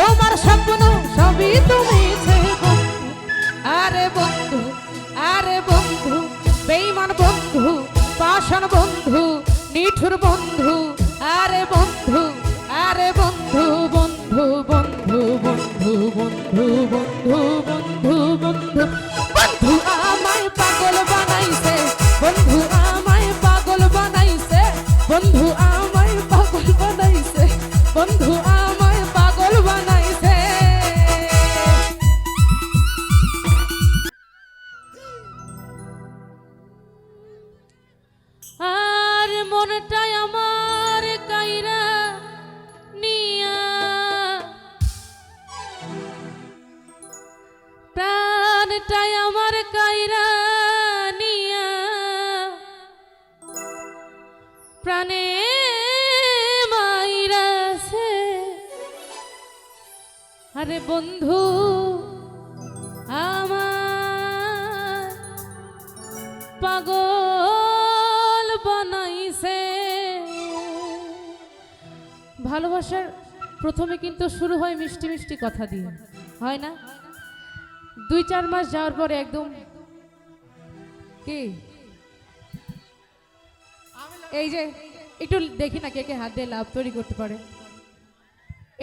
তোমার স্বপ্ন সবই তুমি আরে বন্ধু আরে বন্ধু, বেইমান বন্ধু, পাষাণ বন্ধু, নিঠুর বন্ধু, আরে বন্ধু আরে বন্ধু বন্ধু বন্ধু বন্ধু বন্ধু বন্ধু বন্ধু বন্ধু প্রাণে মাইরাছে আরে বন্ধু, আমার পাগল বানাইছে। ভালোবাসার প্রথমে কিন্তু শুরু হয় মিষ্টি মিষ্টি কথা দিয়ে, হয় না? দুই চার মাস যাওয়ার পরে একদম কি? এই যে একটু দেখি না কে কে হাত দিয়ে লাভ তৈরি করতে পারে।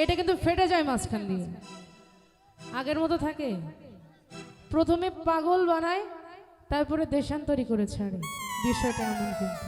এটা কিন্তু ফেটে যায় মাঝখান দিয়ে। আগের মতো থাকে। প্রথমে পাগল বানায়, তারপরে দেশান্তরি করে ছাড়ে। বিষয়টা এমন কিন্তু।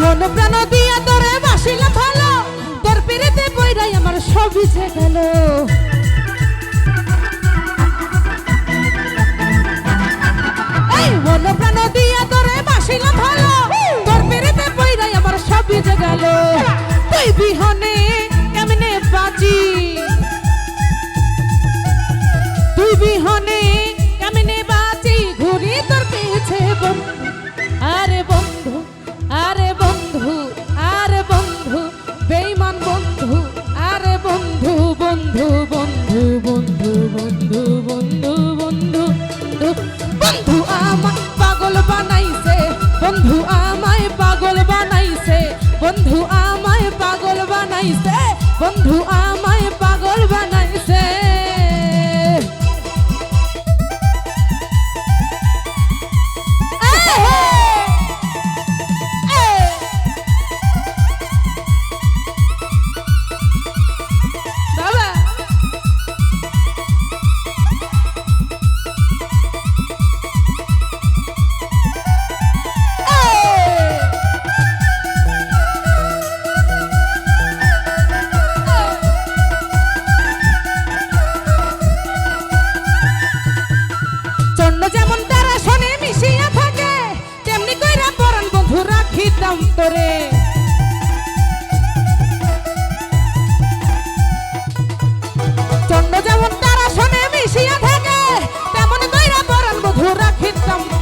মন প্রাণ দিয়া তোরে বাসিলাম ভালো। তোর পিড়িতে বইরাই আমার সবই ইচ্ছে গেল। মন প্রাণ দিয়া তোরে বাসিলাম ভালো। তোর পিড়িতে বইরাই আমার সবই ইচ্ছে গেল। তুই বিহনে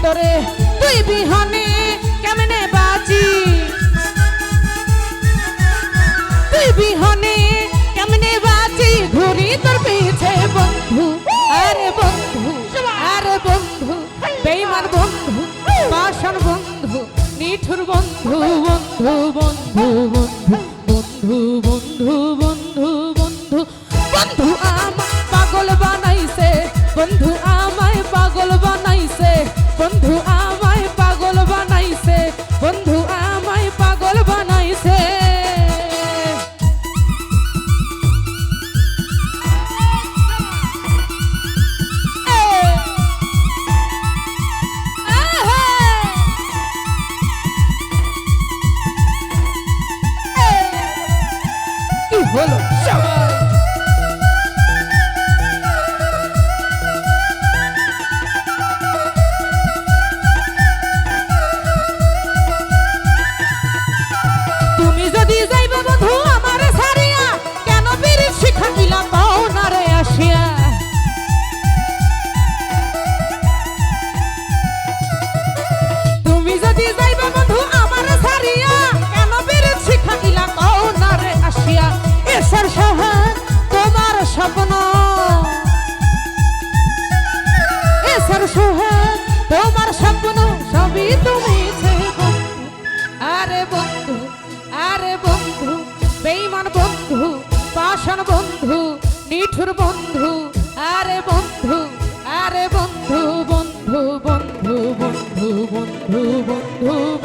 ভিতরে। তুই বিহনে কেমনে বাজি? তুই বিহনে কেমনে বাজি? ঘুরি তোর পিছে বন্ধু। আরে বন্ধু আরে বন্ধু, বেইমান বন্ধু, বাসন বন্ধু, নিঠুর বন্ধু বন্ধু বন্ধু বন্ধু বন্ধু আরে বন্ধু আরে বন্ধু বন্ধু বন্ধু বন্ধু বন্ধু বন্ধু বন্ধু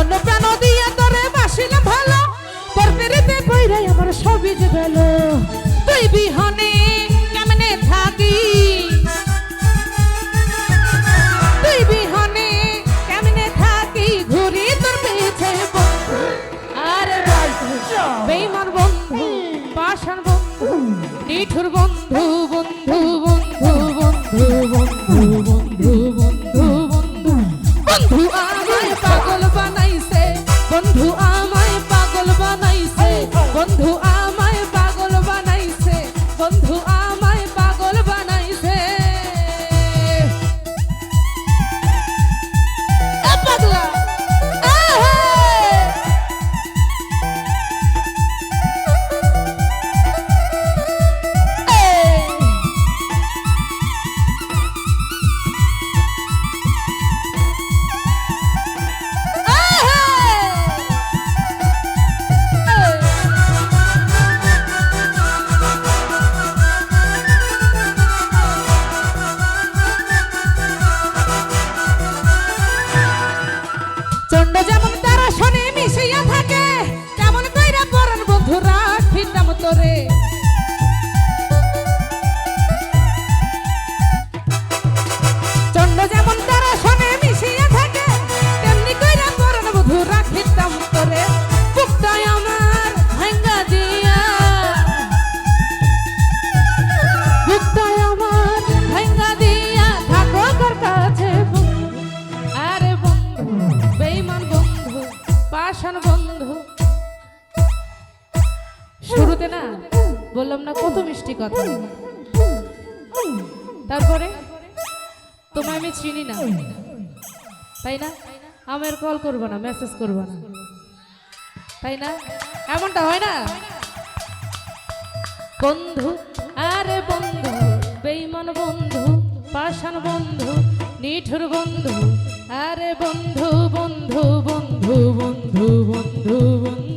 মন প্রাণ দিয়া তোরে বাসিলাম ভালো তোর পিড়িতে বইরাই আমার সবই যে গেল তুই বিহনে কেমনে থাকি তুই বিহনে কেমনে থাকি ঘুরি তোর পিছে আরে বেইমান বন্ধু পাষাণ বন্ধু নিঠুর বন্ধু বন্ধু বন্ধু বন্ধু বন্ধু বন্ধু বন্ধু বন্ধু বন্ধু বললাম না, কত মিষ্টি কথা। তারপরে? তোমায় আমি চিনি না। তাই না? আমার কল করব না মেসেজ করব না। তাই না? এমনটা হয় না? বন্ধু, আরে বন্ধু, বেইমান বন্ধু, পাষাণ বন্ধু, নিঠুর বন্ধু, আরে বন্ধু বন্ধু বন্ধু বন্ধু বন্ধু বন্ধু।